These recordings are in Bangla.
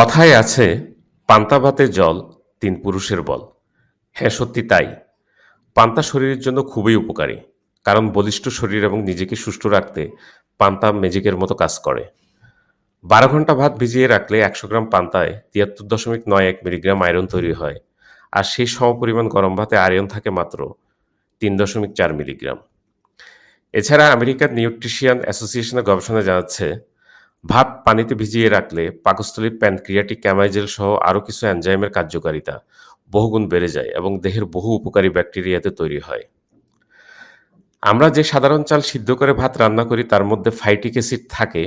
কথায় আছে, পান্তা ভাতে জল, তিন পুরুষের বল। হ্যাঁ সত্যি তাই। পান্তা শরীরের জন্য খুবই উপকারী, কারণ বলিষ্ঠ শরীর এবং নিজেকে সুস্থ রাখতে পান্তা ম্যাজিকের মতো কাজ করে। বারো ঘণ্টা ভাত ভিজিয়ে রাখলে একশো গ্রাম পান্তায় তিয়াত্তর দশমিক নয় এক মিলিগ্রাম আয়রন তৈরি হয়, আর সেই সমপরিমাণ গরম ভাতে আয়রন থাকে মাত্র তিন দশমিক চার মিলিগ্রাম। এছাড়া আমেরিকার নিউট্রিশিয়ান অ্যাসোসিয়েশনের গবেষণা জানাচ্ছে ভাত পানিতে ভিজিয়ে রাখলে পাকস্থলীর প্যানক্রিয়াটিক ক্যামাইজেল সহ আরও কিছু এনজাইমের কার্যকারিতা বহুগুণ বেড়ে যায় এবং দেহের বহু উপকারী ব্যাকটেরিয়াতে তৈরি হয়। আমরা যে সাধারণ চাল সিদ্ধ করে ভাত রান্না করি, তার মধ্যে ফাইটিক অ্যাসিড থাকে,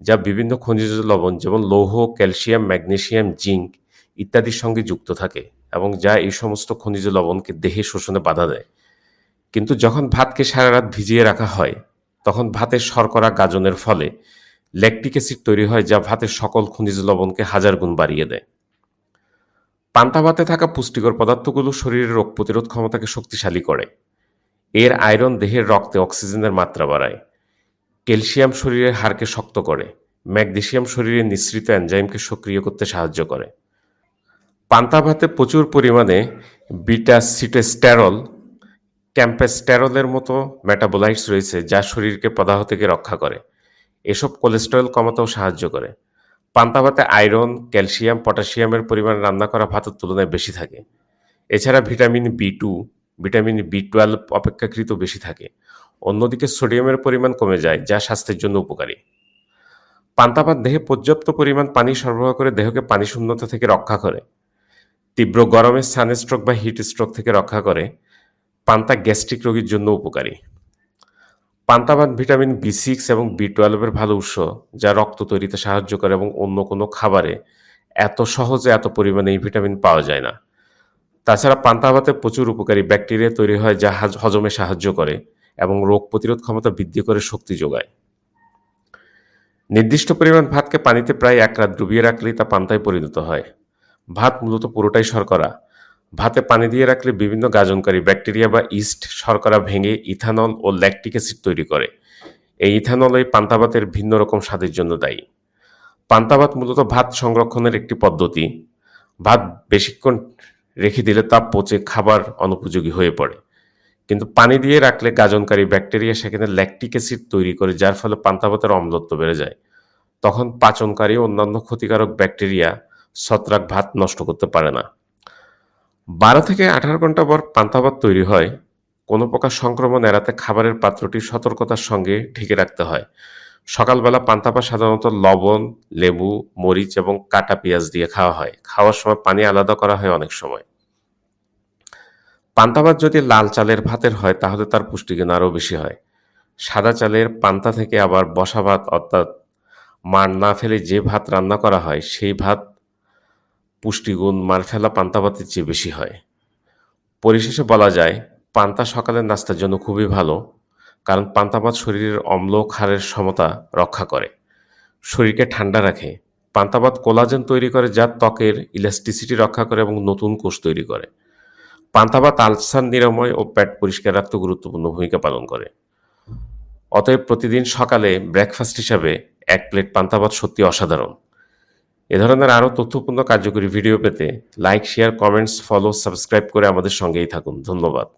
যা বিভিন্ন খনিজ লবণ যেমন লৌহ, ক্যালসিয়াম ম্যাগনেশিয়াম জিঙ্ক ইত্যাদির সঙ্গে যুক্ত থাকে এবং যা এই সমস্ত খনিজ লবণকে দেহে শোষণে বাধা দেয়। কিন্তু যখন ভাতকে সারা রাত ভিজিয়ে রাখা হয়, তখন ভাতের শর্করা গাজনের ফলে ল্যাকটিক অ্যাসিড তৈরি হয় যা ভাতের সকল খনিজ লবণকে হাজার গুণ বাড়িয়ে দেয়। পান্তা ভাতে থাকা পুষ্টিকর পদার্থগুলো শরীরের রোগ প্রতিরোধ ক্ষমতাকে শক্তিশালী করে। এর আয়রন দেহের রক্তে অক্সিজেনের মাত্রা বাড়ায়। ক্যালসিয়াম শরীরের হাড়কে শক্ত করে। ম্যাগনেসিয়াম শরীরের নিঃসৃত এনজাইমকে সক্রিয় করতে সাহায্য করে। পান্তা ভাতে প্রচুর পরিমাণে বিটা সিটেস্টেরল, ক্যাম্পেস্টেরলের মতো মেটাবোলাইটস রয়েছে যা শরীরকে প্রদাহ থেকে রক্ষা করে। এসব কোলেস্টেরল কমাতেও সাহায্য করে। পান্তা ভাতে আয়রন, ক্যালসিয়াম, পটাশিয়ামের পরিমাণ রান্না করা ভাতের তুলনায় বেশি থাকে। এছাড়া vitamin B two, vitamin B twelve অপেক্ষাকৃত বেশি থাকে। অন্যদিকে সোডিয়ামের পরিমাণ কমে যায়, যা স্বাস্থ্যের জন্য উপকারী। পান্তা ভাত দেহে পর্যাপ্ত পরিমাণ পানি সরবরাহ করে দেহকে পানি শূন্যতা থেকে রক্ষা করে। তীব্র গরমে সানস্ট্রোক বা হিট স্ট্রোক থেকে রক্ষা করে। পান্তা গ্যাস্ট্রিক রোগীর জন্য উপকারী। পান্তা ভাত ভিটামিন বি সিক্স এবং বি টুয়েলভের ভালো উৎস, যা রক্ত তৈরিতে সাহায্য করে এবং অন্য কোনো খাবারে এত সহজে এত পরিমাণে এই ভিটামিন পাওয়া যায় না। তাছাড়া পান্তা ভাতে প্রচুর উপকারী ব্যাকটেরিয়া তৈরি হয়, যা হাজ- হজমে সাহায্য করে এবং রোগ প্রতিরোধ ক্ষমতা বৃদ্ধি করে শক্তি যোগায়। নির্দিষ্ট পরিমাণ ভাতকে পানিতে প্রায় এক রাত ডুবিয়ে রাখলেই তা পান্তায় পরিণত হয়। ভাত মূলত পুরোটাই শর্করা ভাতে পানি দিয়ে রাখলে বিভিন্ন গাজনকারী ব্যাকটেরিয়া বা ইস্ট শর্করা ভেঙে ইথানল ও ল্যাকটিক অ্যাসিড তৈরি করে। এই ইথানল এই পান্তাভাতের ভিন্ন রকম স্বাদের জন্য দায়ী। পান্তাভাত মূলত ভাত সংরক্ষণের একটি পদ্ধতি। ভাত বেশিক্ষণ রেখে দিলে তা পচে খাবার অনুপযোগী হয়ে পড়ে। কিন্তু পানি দিয়ে রাখলে গাজনকারী ব্যাকটেরিয়া সেখানে ল্যাকটিক অ্যাসিড তৈরি করে, যার ফলে পান্তাভাতের অম্লত্ব বেড়ে যায়। তখন পাচনকারী অন্যান্য ক্ষতিকারক ব্যাকটেরিয়া ছত্রাক ভাত নষ্ট করতে পারে না। বারো থেকে আঠারো ঘণ্টা পর পান্তাভাত তৈরি হয়। কোনো প্রকার সংক্রমণ এড়াতে খাবারের পাত্রটি সতর্কতার সঙ্গে ঢেকে রাখতে হয়। সকালবেলা পান্তাভাত সাধারণত লবণ, লেবু, মরিচ এবং কাটা পেঁয়াজ দিয়ে খাওয়া হয়। খাওয়ার সময় পানি আলাদা করা হয় অনেক সময়। পান্তা ভাত যদি লাল চালের ভাতের হয়, তাহলে তার পুষ্টিগুণ আরও বেশি হয়। সাদা চালের পান্তা থেকে আবার বসা ভাত, অর্থাৎ মার না ফেলে যে ভাত রান্না করা হয়, সেই ভাত পুষ্টিগুণ মার ফেলা পান্তা ভাতের চেয়ে বেশি হয়। পরিশেষে বলা যায়, পান্তা সকালের নাস্তার জন্য খুবই ভালো, কারণ পান্তা ভাত শরীরের অম্ল ক্ষারের সমতা রক্ষা করে। শরীরকে ঠান্ডা রাখে। পান্তা ভাত কোলাজেন তৈরি করে যা ত্বকের ইলাস্টিসিটি রক্ষা করে এবং নতুন কোষ তৈরি করে। পান্তা ভাত আলসার নিরাময় ও পেট পরিষ্কার রাখতে গুরুত্বপূর্ণ ভূমিকা পালন করে। অতএব প্রতিদিন সকালে ব্রেকফাস্ট হিসাবে এক প্লেট পান্তা ভাত সত্যি অসাধারণ। এ ধরনের আরও তথ্যপূর্ণ কার্যকরী ভিডিও পেতে like share comments follow subscribe করে আমাদের সঙ্গেই থাকুন। ধন্যবাদ।